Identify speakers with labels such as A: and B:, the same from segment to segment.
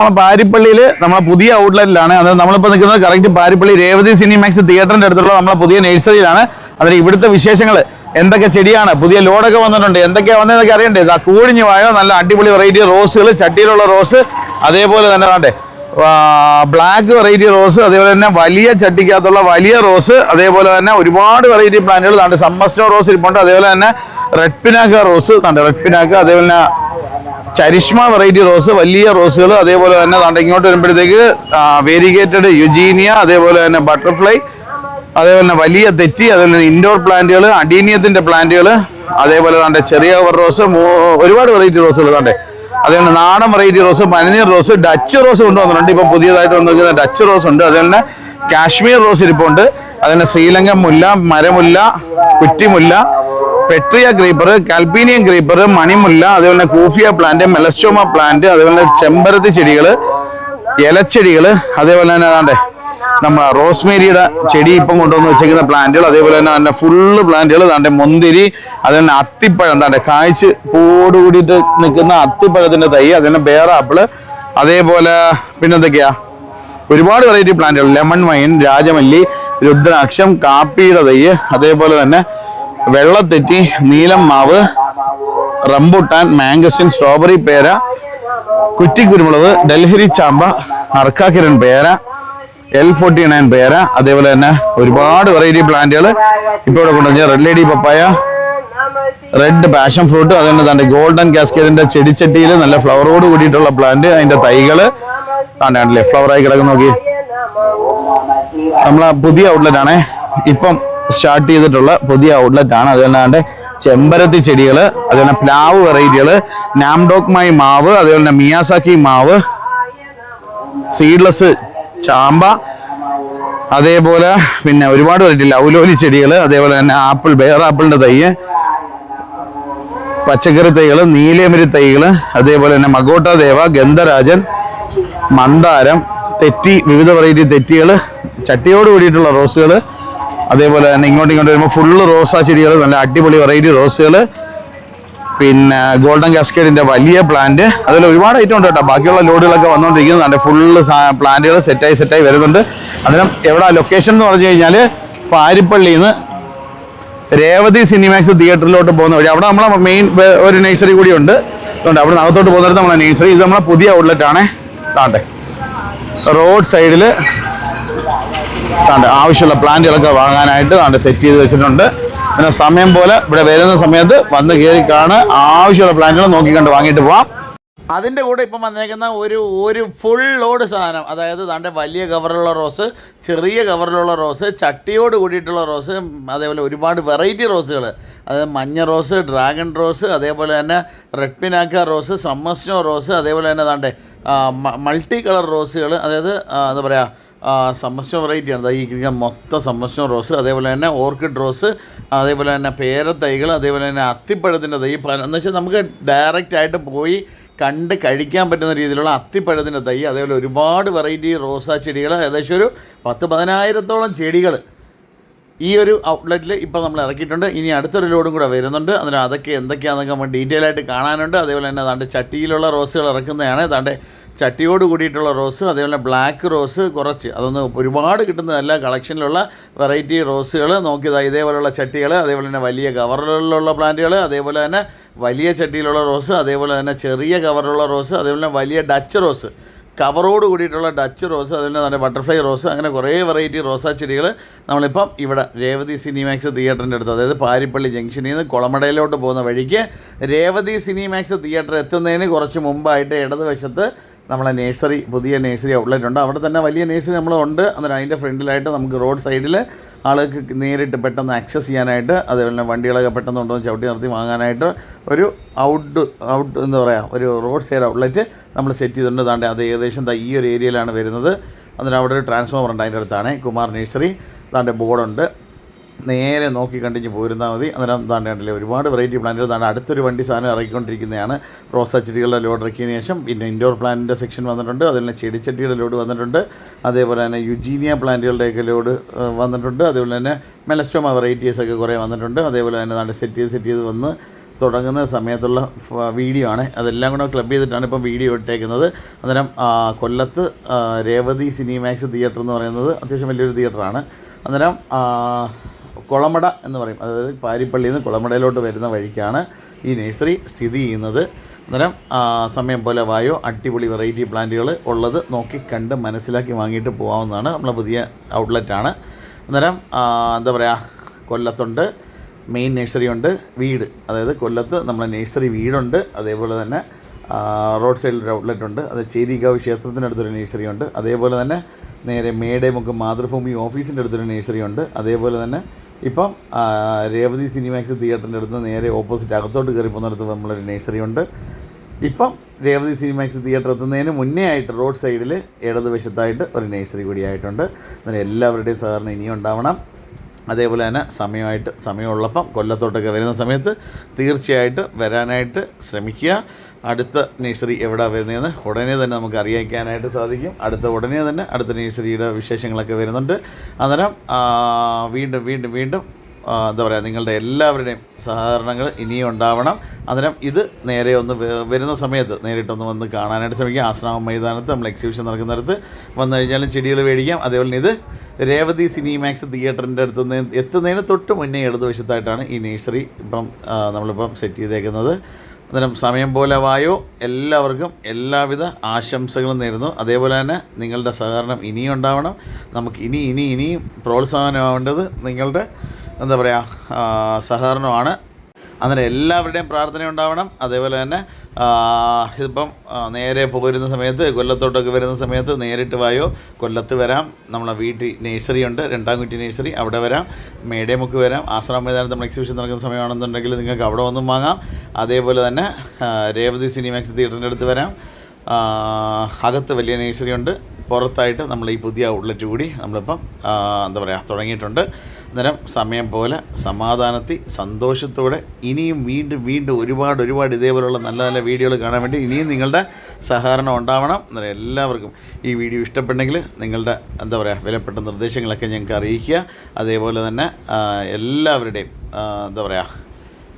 A: നമ്മളെ പാരിപ്പള്ളിയിൽ നമ്മളെ പുതിയ ഔട്ട്ലെറ്റിലാണ്. അത് നമ്മളിപ്പോൾ നിൽക്കുന്നത് കറക്റ്റ് പാരിപ്പള്ളി രേവതി സിനിമാക്സ് തിയേറ്ററിന്റെ അടുത്തുള്ള നമ്മളെ പുതിയ നഴ്സറിയിലാണ് അതിൽ ഇവിടുത്തെ വിശേഷങ്ങൾ എന്തൊക്കെ ചെടിയാണ്? പുതിയ ലോഡൊക്കെ വന്നിട്ടുണ്ട്. എന്തൊക്കെയാ വന്നതെന്നൊക്കെ അറിയണ്ടേ? ഇതാ കൂടിഞ്ഞു വായോ? നല്ല അടിപൊളി വെറൈറ്റി റോസുകൾ ചട്ടിയിലുള്ള റോസ് അതേപോലെ തന്നെ വേണ്ടേ ബ്ലാക്ക് വെറൈറ്റി റോസ് അതേപോലെ തന്നെ വലിയ ചട്ടിക്കകത്തുള്ള വലിയ റോസ് അതേപോലെ തന്നെ ഒരുപാട് വെറൈറ്റി പ്ലാന്റുകൾ താണ്ട് സമ്മസ്റ്റോ റോസ് ഇരിപ്പുണ്ട്. അതേപോലെ തന്നെ റെഡ് പിനാക്ക റോസ് താണ്ട് റെഡ് പിനാക്ക് അതേപോലെ തന്നെ ചരിഷ്മ വെറൈറ്റി റോസ് വലിയ റോസുകൾ അതേപോലെ തന്നെ ദാണ്ട് ഇങ്ങോട്ട് വരുമ്പോഴത്തേക്ക് വേരിഗേറ്റഡ് യുജീനിയ അതേപോലെ തന്നെ ബട്ടർഫ്ലൈ അതേപോലെ തന്നെ വലിയ തെറ്റി അതേപോലെ തന്നെ ഇൻഡോർ പ്ലാന്റുകൾ അഡീനിയത്തിന്റെ പ്ലാന്റുകൾ അതേപോലെ തന്നെ ചെറിയ റോസ് ഒരുപാട് വെറൈറ്റി റോസുകൾ കണ്ടേ അതേപോലെ നാടൻ വെറൈറ്റി റോസ് പനിനീർ റോസ് ഡച്ച് റോസ് കൊണ്ടുവന്നിട്ടുണ്ട്. ഇപ്പൊ പുതിയതായിട്ട് വന്നിരിക്കുന്ന ഡച്ച് റോസ് ഉണ്ട്. അതേപോലെ തന്നെ കാശ്മീർ റോസ് ഇരിപ്പുണ്ട്. അതേപോലെ ശ്രീലങ്കൻ മുല്ല മരമുല്ല കുറ്റിമുല്ല പെട്രിയ ക്രീപ്പർ കാൽപീനിയൻ ക്രീപ്പർ മണിമുല്ല അതേപോലെ കൂഫിയ പ്ലാന്റ് മെലസ്റ്റോമ പ്ലാന്റ് അതേപോലെ ചെമ്പരത്തി ചെടികൾ ഇലച്ചെടികൾ അതേപോലെ തന്നെ അതാണ്ട് നമ്മുടെ റോസ്മേരിയുടെ ചെടി ഇപ്പം കൊണ്ടുവന്ന് വെച്ചേക്കുന്ന പ്ലാന്റുകൾ അതേപോലെ തന്നെ അതിന്റെ ഫുള്ള് പ്ലാന്റുകൾ അതാണ്ട് മുന്തിരി അതേപോലെ തന്നെ അത്തിപ്പഴം എന്താണ്ട് കായ്ച്ച് പൂടുകൂടിയിട്ട് നിൽക്കുന്ന അത്തിപ്പഴത്തിന്റെ തൈ അതേപോലെ ബേറാപ്പിൾ അതേപോലെ പിന്നെന്തൊക്കെയാ ഒരുപാട് വെറൈറ്റി പ്ലാന്റുകൾ ലെമൺ വൈൻ രാജമല്ലി രുദ്രാക്ഷം കാപ്പിയുടെ തൈ അതേപോലെ തന്നെ വെള്ളത്തെറ്റി നീലം മാവ് റംബുട്ടാൻ മാംഗസിൻ സ്ട്രോബെറി പേര കുറ്റി കുരുമുളക് ഡൽഹരി ചാമ്പ അർക്കാക്കിരൻ പേര എൽ ഫോർട്ടി നയൻ പേര അതേപോലെ തന്നെ ഒരുപാട് വെറൈറ്റി പ്ലാന്റുകൾ ഇപ്പോൾ ഇവിടെ കൊണ്ടുവന്ന red lady papaya red passion fruit അതുകൊണ്ട് തന്നെ ഗോൾഡൻ കാസ്കേഡിന്റെ ചെടിച്ചട്ടിയിൽ നല്ല ഫ്ലവറോട് കൂടിയിട്ടുള്ള പ്ലാന്റ് അതിന്റെ തൈകൾ കണ്ടില്ലേ? ഫ്ലവറായി കിടക്കുന്ന നോക്കി നമ്മളെ പുതിയ ഔട്ട്ലെറ്റ് ആണേ. ഇപ്പം സ്റ്റാർട്ട് ചെയ്തിട്ടുള്ള പുതിയ ഔട്ട്ലെറ്റ് ആണ്. അതുകൊണ്ട് ചെമ്പരത്തി ചെടികൾ അതുപോലെ പ്ലാവ് വെറൈറ്റികൾ നാംഡോക്മായി മാവ് അതുപോലെ മിയാസാക്കി മാവ് സീഡ്ലെസ് ചാമ്പ അതേപോലെ പിന്നെ ഒരുപാട് വെറൈറ്റി ലൗലോലി ചെടികൾ അതേപോലെ തന്നെ ആപ്പിൾ ബെയർ ആപ്പിളിന്റെ തൈ പച്ചക്കറി തൈകൾ നീലേമരി തൈകൾ അതേപോലെ തന്നെ മഗോട്ട ദേവ ഗന്ധരാജൻ മന്ദാരം തെറ്റി വിവിധ വെറൈറ്റി തെറ്റികൾ ചട്ടിയോട് കൂടിയിട്ടുള്ള റോസുകൾ അതേപോലെ തന്നെ ഇങ്ങോട്ട് ഇങ്ങോട്ട് വരുമ്പോൾ ഫുള്ള് റോസാ ചെടികൾ നല്ല അടിപൊളി വെറൈറ്റി റോസുകൾ പിന്നെ ഗോൾഡൻ കാസ്കേഡിന്റെ വലിയ പ്ലാന്റ് അതിൽ ഒരുപാട് ഐറ്റം ഉണ്ട് കേട്ടോ. ബാക്കിയുള്ള ലോഡുകളൊക്കെ വന്നുകൊണ്ടിരിക്കുന്നത് നല്ല ഫുള്ള് പ്ലാന്റുകൾ സെറ്റായി സെറ്റായി വരുന്നുണ്ട്. അതിനും എവിടെ ലൊക്കേഷൻ എന്ന് പറഞ്ഞു കഴിഞ്ഞാൽ പാരിപ്പള്ളിയിൽ നിന്ന് രേവതി സിനിമാക്സ് തിയേറ്ററിലോട്ട് പോകുന്ന വഴി. അവിടെ നമ്മളെ മെയിൻ ഒരു നേഴ്സറി കൂടി ഉണ്ട്. അതുകൊണ്ട് അവിടെ അകത്തോട്ട് പോകുന്നിടത്ത് നമ്മളെ നേഴ്സറി ഇത് നമ്മളെ പുതിയ ഔട്ട്ലെറ്റ് ആണ്. താണ്ടെ റോഡ് സൈഡിൽ താണ്ടെ ആവശ്യമുള്ള പ്ലാന്റുകളൊക്കെ വാങ്ങാനായിട്ട് താണ്ടെ സെറ്റ് ചെയ്ത് വെച്ചിട്ടുണ്ട്. പിന്നെ സമയം പോലെ ഇവിടെ വരുന്ന സമയത്ത് വന്ന് കയറി കാണുക. ആവശ്യമുള്ള പ്ലാന്റുകൾ നോക്കിക്കണ്ട് വാങ്ങിയിട്ട് പോവാം. അതിന്റെ കൂടെ ഇപ്പം വന്നേക്കുന്ന ഒരു ഒരു ഫുൾ ലോഡ് സാധനം അതായത് തന്റെ വലിയ കവറിലുള്ള റോസ് ചെറിയ കവറിലുള്ള റോസ് ചട്ടിയോട് കൂടിയിട്ടുള്ള റോസ് അതേപോലെ ഒരുപാട് വെറൈറ്റി റോസുകൾ അതായത് മഞ്ഞ റോസ് ഡ്രാഗൺ റോസ് അതേപോലെ തന്നെ റെഡ് പിനാക്ക റോസ് സമ്മസ്നോ റോസ് അതേപോലെ തന്നെ താണ്ടെ മൾട്ടി കളർ റോസുകൾ അതായത് എന്താ പറയുക സമ്മർശന വെറൈറ്റിയാണ് ദാ ഈ മൊത്തം സമ്മർഷം റോസ് അതേപോലെ തന്നെ ഓർക്കിഡ് റോസ് അതേപോലെ തന്നെ പേരത്തൈകൾ അതേപോലെ തന്നെ അത്തിപ്പഴത്തിന്റെ തൈ. എന്ന് വെച്ചാൽ നമുക്ക് ഡയറക്റ്റ് ആയിട്ട് പോയി കണ്ട് കഴിക്കാൻ പറ്റുന്ന രീതിയിലുള്ള അത്തിപ്പഴത്തിന്റെ തൈ. അതേപോലെ ഒരുപാട് വെറൈറ്റി റോസാ ചെടികൾ ഏകദേശം ഒരു പത്ത് പതിനായിരത്തോളം ചെടികൾ ഈ ഒരു ഔട്ട്ലെറ്റിൽ ഇപ്പോൾ നമ്മൾ ഇറക്കിയിട്ടുണ്ട്. ഇനി അടുത്തൊരു ലോഡും കൂടെ വരുന്നുണ്ട്. അതിന് അതൊക്കെ എന്തൊക്കെയാണെന്നൊക്കെ നമ്മൾ ഡീറ്റെയിൽ ആയിട്ട് കാണാനുണ്ട്. അതേപോലെ തന്നെ അതാണ്ട് ചട്ടിയിലുള്ള റോസുകൾ ഇറക്കുന്നതാണ്. അതാണ്ട് ചട്ടിയോട് കൂടിയിട്ടുള്ള റോസ് അതേപോലെ ബ്ലാക്ക് റോസ് കുറച്ച്. അതൊന്ന് ഒരുപാട് കിട്ടുന്നതല്ല കളക്ഷനിലുള്ള വെറൈറ്റി റോസുകൾ നോക്കിയതാ. ഇതേപോലെയുള്ള ചട്ടികൾ അതേപോലെ തന്നെ വലിയ കവറിലുള്ള പ്ലാന്റുകൾ അതേപോലെ തന്നെ വലിയ ചട്ടിയിലുള്ള റോസ് അതേപോലെ തന്നെ ചെറിയ കവറിലുള്ള റോസ് അതേപോലെ തന്നെ വലിയ ഡച്ച് റോസ്. കവറോട് കൂടിയിട്ടുള്ള ഡച്ച് റോസ് അതുപോലെ തന്നെ ബട്ടർഫ്ലൈ റോസ് അങ്ങനെ കുറേ വെറൈറ്റി റോസാ ചെടികൾ നമ്മളിപ്പം ഇവിടെ രേവതി സിനിമാക്സ് തിയേറ്ററിന്റെ അടുത്ത് അതായത് പാരിപ്പള്ളി ജംഗ്ഷനിൽ നിന്ന് കുളമടയിലോട്ട് പോകുന്ന വഴിക്ക് രേവതി സിനിമാക്സ് തിയേറ്റർ എത്തുന്നതിന് കുറച്ച് മുമ്പായിട്ട് ഇടതുവശത്ത് നമ്മളെ നേഴ്സറി പുതിയ നേഴ്സറി ഔട്ട്ലെറ്റ് ഉണ്ട്. അവിടെ തന്നെ വലിയ നേഴ്സറി നമ്മളുണ്ട്. അന്നേരം അതിന്റെ ഫ്രണ്ടിലായിട്ട് നമുക്ക് റോഡ് സൈഡിൽ ആൾക്ക് നേരിട്ട് പെട്ടെന്ന് ആക്സസ് ചെയ്യാനായിട്ട് അതേപോലെ തന്നെ വണ്ടികളൊക്കെ പെട്ടെന്ന് കൊണ്ടുവന്ന് ചവിട്ടി നിർത്തി വാങ്ങാനായിട്ട് ഒരു ഔട്ട് ഔട്ട് എന്ന് പറയുക ഒരു റോഡ് സൈഡ് ഔട്ട്ലെറ്റ് നമ്മൾ സെറ്റ് ചെയ്തിട്ടുണ്ട്. താണ്ടെ അത് ഏകദേശം ഈ ഒരു ഏരിയയിലാണ് വരുന്നത്. അന്നേരം അവിടെ ഒരു ട്രാൻസ്ഫോമർ ഉണ്ട് അതിന്റെ അടുത്താണ്. കുമാർ നേഴ്സറി താണ്ടെ ബോർഡുണ്ട് നേരെ നോക്കി കണ്ടിഞ്ഞ് പോരുന്നാൽ മതി. അന്നേരം താണ്ടെ കണ്ടില്ലേ ഒരുപാട് വെറൈറ്റി പ്ലാന്റുകൾ താണ്ട അടുത്തൊരു വണ്ടി സാധനം ഇറക്കിക്കൊണ്ടിരിക്കുന്നതാണ് റോസാ ചെടികളുടെ ലോഡ് ഇറക്കിയതിന് ശേഷം പിന്നെ ഇൻഡോർ പ്ലാന്റിന്റെ സെക്ഷൻ വന്നിട്ടുണ്ട്. തന്നെ ചെടിച്ചട്ടിയുടെ ലോഡ് വന്നിട്ടുണ്ട്. അതേപോലെ തന്നെ യുജീനിയ പ്ലാന്റുകളുടെയൊക്കെ ലോഡ് വന്നിട്ടുണ്ട്. അതേപോലെ തന്നെ മെലസ്റ്റോമ വെറൈറ്റീസൊക്കെ കുറേ വന്നിട്ടുണ്ട്. അതേപോലെ തന്നെ താണ്ട സെറ്റ് ചെയ്ത് സെറ്റ് ചെയ്ത് വന്ന് തുടങ്ങുന്ന സമയത്തുള്ള വീഡിയോ ആണ്. അതെല്ലാം കൂടെ ക്ലബ് ചെയ്തിട്ടാണ് ഇപ്പം വീഡിയോ ഇട്ടേക്കുന്നത്. അന്നേരം കൊല്ലത്ത് രേവതി സിനിമാക്സ് തിയേറ്റർ എന്ന് പറയുന്നത് അത്യാവശ്യം വലിയൊരു തിയേറ്ററാണ് അന്നേരം കുളമട എന്ന് പറയും. അതായത് പാരിപ്പള്ളിയിൽ നിന്ന് കുളമടയിലോട്ട് വരുന്ന വഴിക്കാണ് ഈ നഴ്സറി സ്ഥിതി ചെയ്യുന്നത്. അന്നേരം സമയം പോലെ വായോ അടിപൊളി വെറൈറ്റി പ്ലാന്റുകൾ ഉള്ളത് നോക്കി കണ്ട് മനസ്സിലാക്കി വാങ്ങിയിട്ട് പോകാവുന്നതാണ് നമ്മളെ പുതിയ ഔട്ട്ലെറ്റാണ് അന്നേരം എന്താ പറയുക കൊല്ലത്തുണ്ട് മെയിൻ നഴ്സറി ഉണ്ട് വീട്. അതായത് കൊല്ലത്ത് നമ്മളെ നഴ്സറി വീടുണ്ട്. അതേപോലെ തന്നെ റോഡ് സൈഡിൽ ഒരു ഔട്ട്ലെറ്റ് ഉണ്ട്. അത് ചേരികാവ് ക്ഷേത്രത്തിനടുത്തൊരു നഴ്സറി ഉണ്ട്. അതേപോലെ തന്നെ നേരെ മേടേമുക്ക് മാതൃഭൂമി ഓഫീസിന്റെ അടുത്തൊരു നഴ്സറി ഉണ്ട്. അതേപോലെ തന്നെ ഇപ്പം രേവതി സിനിമാക്സ് തിയേറ്ററിന്റെ അടുത്ത് നേരെ ഓപ്പോസിറ്റ് അകത്തോട്ട് കയറി പോകുന്നിടത്ത് നമ്മളൊരു നഴ്സറി ഉണ്ട്. ഇപ്പം രേവതി സിനിമാക്സ് തിയേറ്റർ എത്തുന്നതിന് മുന്നേ ആയിട്ട് റോഡ് സൈഡിൽ ഇടതുവശത്തായിട്ട് ഒരു നഴ്സറി കൂടിയായിട്ടുണ്ട് അന്നേരം എല്ലാവരുടെയും സഹകരണം ഇനിയും ഉണ്ടാവണം. അതേപോലെ തന്നെ സമയമായിട്ട് സമയമുള്ളപ്പം കൊല്ലത്തോട്ടൊക്കെ വരുന്ന സമയത്ത് തീർച്ചയായിട്ട് വരാനായിട്ട് ശ്രമിക്കുക. അടുത്ത നഴ്സറി എവിടെ വരുന്നതെന്ന് ഉടനെ തന്നെ നമുക്ക് അറിയിക്കാനായിട്ട് സാധിക്കും. അടുത്ത ഉടനെ തന്നെ അടുത്ത നഴ്സറിയുടെ വിശേഷങ്ങളൊക്കെ വരുന്നുണ്ട്. അന്നേരം വീണ്ടും വീണ്ടും വീണ്ടും എന്താ പറയുക നിങ്ങളുടെ എല്ലാവരുടെയും സഹകരണങ്ങൾ ഇനിയും ഉണ്ടാവണം. അന്നേരം ഇത് നേരെ ഒന്ന് വരുന്ന സമയത്ത് നേരിട്ടൊന്ന് വന്ന് കാണാനായിട്ട് ശ്രമിക്കാം. ആശ്രാമം മൈതാനത്ത് നമ്മൾ എക്സിബിഷൻ നടക്കുന്നിടത്ത് വന്നു കഴിഞ്ഞാലും ചെടികൾ മേടിക്കാം. അതേപോലെ ഇത് രേവതി സിനിമാക്സ് തിയേറ്ററിന്റെ അടുത്ത് നിന്ന് എത്തുന്നതിന് തൊട്ട് മുന്നേ ഇടതുവശത്തായിട്ടാണ് ഈ നേഴ്സറി ഇപ്പം നമ്മളിപ്പം സെറ്റ് ചെയ്തേക്കുന്നത്. അന്നേരം സമയം പോലെ വായോ. എല്ലാവർക്കും എല്ലാവിധ ആശംസകളും നേരുന്നു. അതേപോലെ തന്നെ നിങ്ങളുടെ സഹകരണം ഇനിയും ഉണ്ടാവണം. നമുക്ക് ഇനി ഇനി ഇനിയും പ്രോത്സാഹനമാവേണ്ടത് നിങ്ങളുടെ എന്താ പറയുക സഹകരണമാണ്. അന്നേരം എല്ലാവരുടെയും പ്രാർത്ഥന ഉണ്ടാവണം. അതേപോലെ തന്നെ ഇതിപ്പം നേരെ പോരുന്ന സമയത്ത് കൊല്ലത്തോട്ടൊക്കെ വരുന്ന സമയത്ത് നേരിട്ട് വായോ കൊല്ലത്ത് വരാം. നമ്മളെ വീട്ടിൽ നേഴ്സറി ഉണ്ട് രണ്ടാം കുറ്റി നേഴ്സറി അവിടെ വരാം. മേടേമുക്ക് വരാം. ആശ്രാം മൈതാനത്ത് നമ്മൾ എക്സിബിഷൻ നടക്കുന്ന സമയമാണെന്നുണ്ടെങ്കിൽ നിങ്ങൾക്ക് അവിടെ വന്നും വാങ്ങാം. അതേപോലെ തന്നെ രേവതി സിനിമാക്സ് തിയേറ്ററിന്റെ അടുത്ത് വരാം. അകത്ത് വലിയ നേഴ്സറി ഉണ്ട്. പുറത്തായിട്ട് നമ്മൾ ഈ പുതിയ ഔട്ട്ലെറ്റ് കൂടി നമ്മളിപ്പം എന്താ പറയുക തുടങ്ങിയിട്ടുണ്ട്. അന്നേരം സമയം പോലെ സമാധാനത്തിൽ സന്തോഷത്തോടെ ഇനിയും വീണ്ടും വീണ്ടും ഒരുപാട് ഒരുപാട് ഇതേപോലുള്ള നല്ല നല്ല വീഡിയോകൾ കാണാൻ വേണ്ടി ഇനിയും നിങ്ങളുടെ സഹകരണം ഉണ്ടാവണം അന്നേരം എല്ലാവർക്കും ഈ വീഡിയോ ഇഷ്ടപ്പെട്ടെങ്കിൽ നിങ്ങളുടെ എന്താ പറയുക വിലപ്പെട്ട നിർദ്ദേശങ്ങളൊക്കെ ഞങ്ങൾക്ക് അറിയിക്കുക. അതേപോലെ തന്നെ എല്ലാവരുടെയും എന്താ പറയുക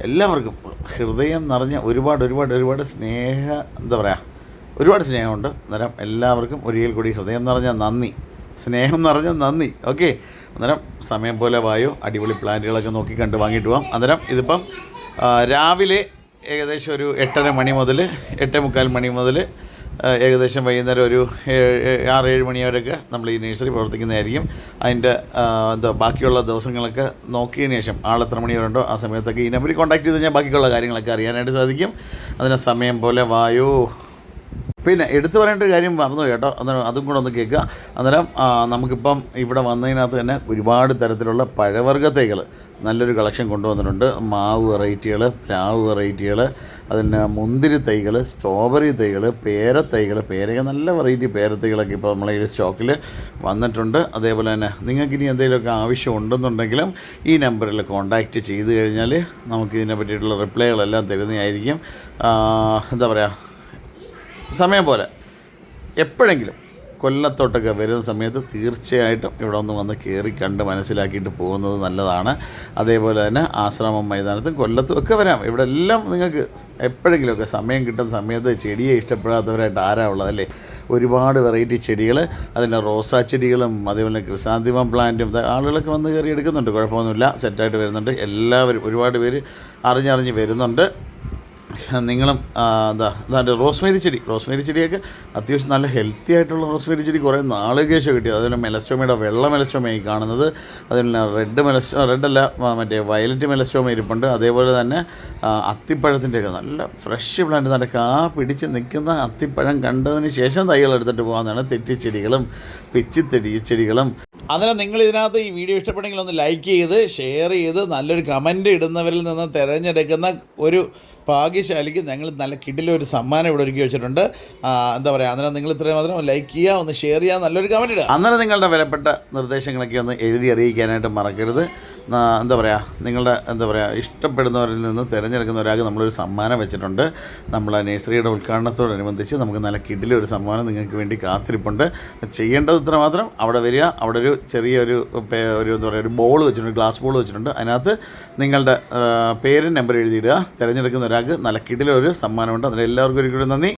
A: എല്ലാവർക്കും ഹൃദയം നിറഞ്ഞ ഒരുപാട് ഒരുപാട് ഒരുപാട് സ്നേഹ എന്താ പറയുക ഒരുപാട് സ്നേഹമുണ്ട്. അന്നേരം എല്ലാവർക്കും ഒരിക്കൽ കൂടി ഹൃദയം നിറഞ്ഞ നന്ദി. സ്നേഹം നിറഞ്ഞ നന്ദി. ഓക്കെ. അന്നേരം സമയം പോലെ വായോ അടിപൊളി പ്ലാന്റുകളൊക്കെ നോക്കി കണ്ട് വാങ്ങിയിട്ട് പോകാം അന്നേരം ഇതിപ്പം രാവിലെ ഏകദേശം ഒരു എട്ടര മണി മുതൽ എട്ടേ മുക്കാൽ മണി മുതൽ ഏകദേശം വൈകുന്നേരം ഒരു ആറ് ഏഴ് മണി നമ്മൾ ഈ നഴ്സറി പ്രവർത്തിക്കുന്നതായിരിക്കും. അതിന്റെ എന്താ ബാക്കിയുള്ള ദിവസങ്ങളൊക്കെ നോക്കിയതിന് ശേഷം ആൾ എത്ര മണി വരെ ഉണ്ടോ ആ സമയത്തൊക്കെ ഈ നമ്പറിൽ കോൺടാക്ട് ചെയ്ത് കഴിഞ്ഞാൽ ബാക്കിയുള്ള കാര്യങ്ങളൊക്കെ അറിയാനായിട്ട് സാധിക്കും. അതിന് സമയം പോലെ വായോ പിന്നെ എടുത്തു പറയേണ്ട ഒരു കാര്യം മറന്നു കേട്ടോ. അന്നേരം അതും കൂടെ ഒന്ന് കേൾക്കുക. അന്നേരം നമുക്കിപ്പം ഇവിടെ വന്നതിനകത്ത് തന്നെ ഒരുപാട് തരത്തിലുള്ള പഴവർഗത്തേകൾ നല്ലൊരു കളക്ഷൻ കൊണ്ടുവന്നിട്ടുണ്ട്. മാവ് വെറൈറ്റികൾ പ്ലാവ് വെറൈറ്റികൾ അതിന് മുന്തിരി തൈകൾ സ്ട്രോബെറി തൈകൾ പേരത്തൈകൾ പേരക നല്ല വെറൈറ്റി പേരത്തൈകളൊക്കെ ഇപ്പോൾ നമ്മളെ ഈ സ്റ്റോക്കിൽ വന്നിട്ടുണ്ട്. അതേപോലെ തന്നെ നിങ്ങൾക്ക് ഇനി എന്തെങ്കിലുമൊക്കെ ആവശ്യം ഉണ്ടെന്നുണ്ടെങ്കിലും ഈ നമ്പറിൽ കോൺടാക്റ്റ് ചെയ്ത് കഴിഞ്ഞാൽ നമുക്ക് ഇതിനെ പറ്റിയിട്ടുള്ള റിപ്ലൈകളെല്ലാം തരുന്നതായിരിക്കും. എന്താ പറയുക സമയം പോലെ. എപ്പോഴെങ്കിലും കൊല്ലത്തോട്ടൊക്കെ വരുന്ന സമയത്ത് തീർച്ചയായിട്ടും ഇവിടെ ഒന്ന് വന്ന് കയറി കണ്ട് മനസ്സിലാക്കിയിട്ട് പോകുന്നത് നല്ലതാണ്. അതേപോലെ തന്നെ ആശ്രമം മൈതാനത്തും കൊല്ലത്തും ഒക്കെ വരാം. ഇവിടെ എല്ലാം നിങ്ങൾക്ക് എപ്പോഴെങ്കിലുമൊക്കെ സമയം കിട്ടുന്ന സമയത്ത് ചെടിയെ ഇഷ്ടപ്പെടാത്തവരായിട്ട് ആരാ ഉള്ളതല്ലേ ഒരുപാട് വെറൈറ്റി ചെടികൾ അതിന്റെ റോസാ ചെടികളും അതേപോലെ ക്രിസാന്തിമം പ്ലാന്റും ആളുകളൊക്കെ വന്ന് കയറി എടുക്കുന്നുണ്ട്. കുഴപ്പമൊന്നുമില്ല. സെറ്റായിട്ട് വരുന്നുണ്ട്. എല്ലാവരും ഒരുപാട് പേര് അറിഞ്ഞറിഞ്ഞ് വരുന്നുണ്ട്. നിങ്ങളും എന്താ എന്താ റോസ്മേരി ചെടി. റോസ്മേരി ചെടിയൊക്കെ അത്യാവശ്യം നല്ല ഹെൽത്തി ആയിട്ടുള്ള റോസ്മേരി ചെടി കുറേ നാളുകേശം കിട്ടി. അതുപോലെ മെലസ്റ്റോമയുടെ വെള്ള മെലസ്റ്റോമയായി കാണുന്നത്. അതുപോലെ റെഡ് മെലസ്റ്റോ റെഡല്ല മറ്റേ വയലറ്റ് മെലസ്റ്റോമ ഇരിപ്പുണ്ട്. അതേപോലെ തന്നെ അത്തിപ്പഴത്തിന്റെയൊക്കെ നല്ല ഫ്രഷ് പ്ലാന്റ് നല്ല കാ പിടിച്ച് നിൽക്കുന്ന അത്തിപ്പഴം കണ്ടതിന് ശേഷം തൈകൾ എടുത്തിട്ട് പോകാമെന്നാണ് തെറ്റിച്ചെടികളും പിച്ചിത്തെടി ചെടികളും. അതിനെ നിങ്ങൾ ഇതിനകത്ത് ഈ വീഡിയോ ഇഷ്ടപ്പെട്ടെങ്കിൽ ഒന്ന് ലൈക്ക് ചെയ്ത് ഷെയർ ചെയ്ത് നല്ലൊരു കമന്റ് ഇടുന്നവരിൽ നിന്ന് തിരഞ്ഞെടുക്കുന്ന ഒരു
B: ഭാഗ്യശാലിക്ക് ഞങ്ങൾ നല്ല കിടിലൊരു സമ്മാനം ഇവിടെ ഒരുക്കി വെച്ചിട്ടുണ്ട്. എന്താ പറയുക അന്നേരം നിങ്ങൾ ഇത്രയും മാത്രം ലൈക്ക് ചെയ്യുക ഒന്ന് ഷെയർ ചെയ്യുക നല്ലൊരു കമന്റ് ഇടുക.
A: അന്നേരം നിങ്ങളുടെ വിലപ്പെട്ട നിർദ്ദേശങ്ങളൊക്കെ ഒന്ന് എഴുതി അറിയിക്കാനായിട്ട് മറക്കരുത്. എന്താ പറയുക നിങ്ങളുടെ എന്താ പറയുക ഇഷ്ടപ്പെടുന്നവരിൽ നിന്ന് തിരഞ്ഞെടുക്കുന്ന ഒരാൾക്ക് നമ്മളൊരു സമ്മാനം വെച്ചിട്ടുണ്ട്. നമ്മൾ നഴ്സറിയുടെ ഉദ്ഘാടനത്തോടനുബന്ധിച്ച് നമുക്ക് നല്ല കിടിലൊരു സമ്മാനം നിങ്ങൾക്ക് വേണ്ടി കാത്തിരിപ്പുണ്ട്. ചെയ്യേണ്ടത് ഇത്ര മാത്രം അവിടെ വരിക. അവിടെ ഒരു ചെറിയൊരു ഒരു എന്താ പറയുക ഒരു ബോൾ വെച്ചിട്ടുണ്ട് ഗ്ലാസ് ബോൾ വെച്ചിട്ടുണ്ട്. അതിനകത്ത് നിങ്ങളുടെ പേരും നമ്പർ എഴുതിയിടുക. തിരഞ്ഞെടുക്കുന്ന ഒരാൾക്ക് നല്ല കിടിലൊരു സമ്മാനമുണ്ട്. അതിന് എല്ലാവർക്കും ഒരിക്കലും നന്ദി.